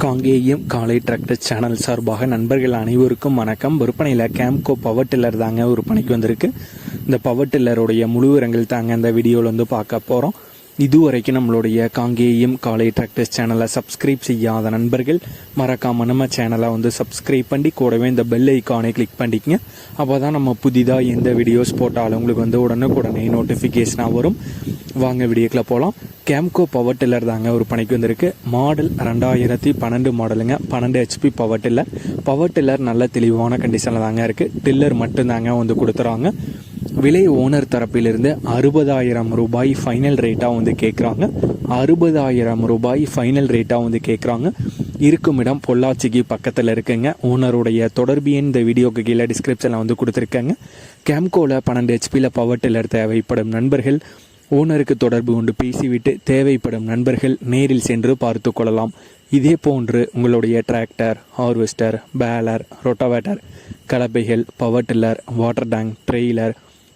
காங்கேயம் காலை tractor channel சார்பாக நண்பர்கள் அனைவருக்கும் வணக்கம். விற்பனையில் கேம்கோ பவர் டில்லர் தாங்க விற்பனைக்கு வந்திருக்கு. இந்த பவர் டில்லருடைய முழு விவரங்கள் தாங்க இந்த வீடியோவில் வந்து பார்க்க போகிறோம் இதுவரைக்கும் நம்மளுடைய காங்கேயம் காலை டிராக்டர்ஸ் சேனலை சப்ஸ்கிரைப் செய்யாத நண்பர்கள் மறக்காம நம்ம சேனலை வந்து சப்ஸ்கிரைப் பண்ணி கூடவே இந்த பெல் ஐக்கானை கிளிக் பண்ணிக்கங்க. அப்போ தான் நம்ம புதிதாக எந்த வீடியோஸ் போட்டாலும் உங்களுக்கு வந்து உடனுக்குடனே நோட்டிஃபிகேஷனாக வரும். வாங்க வீடியோக்கில் போகலாம் கேம்கோ பவர் டில்லர் தாங்க ஒரு பணிக்கு வந்திருக்கு. மாடல் ரெண்டாயிரத்தி பன்னெண்டு மாடலுங்க பன்னெண்டு HP power tiller power tiller நல்ல தெளிவான கண்டிஷனில் தாங்க இருக்குது டில்லர் மட்டும்தாங்க வந்து கொடுத்துறாங்க. விலை ஓனர் தரப்பிலிருந்து அறுபதாயிரம் ரூபாய் ஃபைனல் ரேட்டாக வந்து கேட்குறாங்க அறுபதாயிரம் ரூபாய் ஃபைனல் ரேட்டாக வந்து கேட்குறாங்க இருக்கும் இடம் பொள்ளாச்சிக்கு பக்கத்தில் இருக்குங்க. ஓனருடைய தொடர்பு எண் இந்த வீடியோக்கு கீழே டிஸ்கிரிப்ஷனில் வந்து கொடுத்துருக்கேங்க. கேம்கோவில் பன்னெண்டு ஹெச்பியில் பவர் டில்லர் தேவைப்படும் நண்பர்கள். ஓனருக்கு தொடர்பு கொண்டு பேசிவிட்டு தேவைப்படும் நண்பர்கள் நேரில் சென்று பார்த்து கொள்ளலாம். இதே போன்று உங்களுடைய tractor harvester baler rotavator கலப்பைகள் power tiller water tank trailer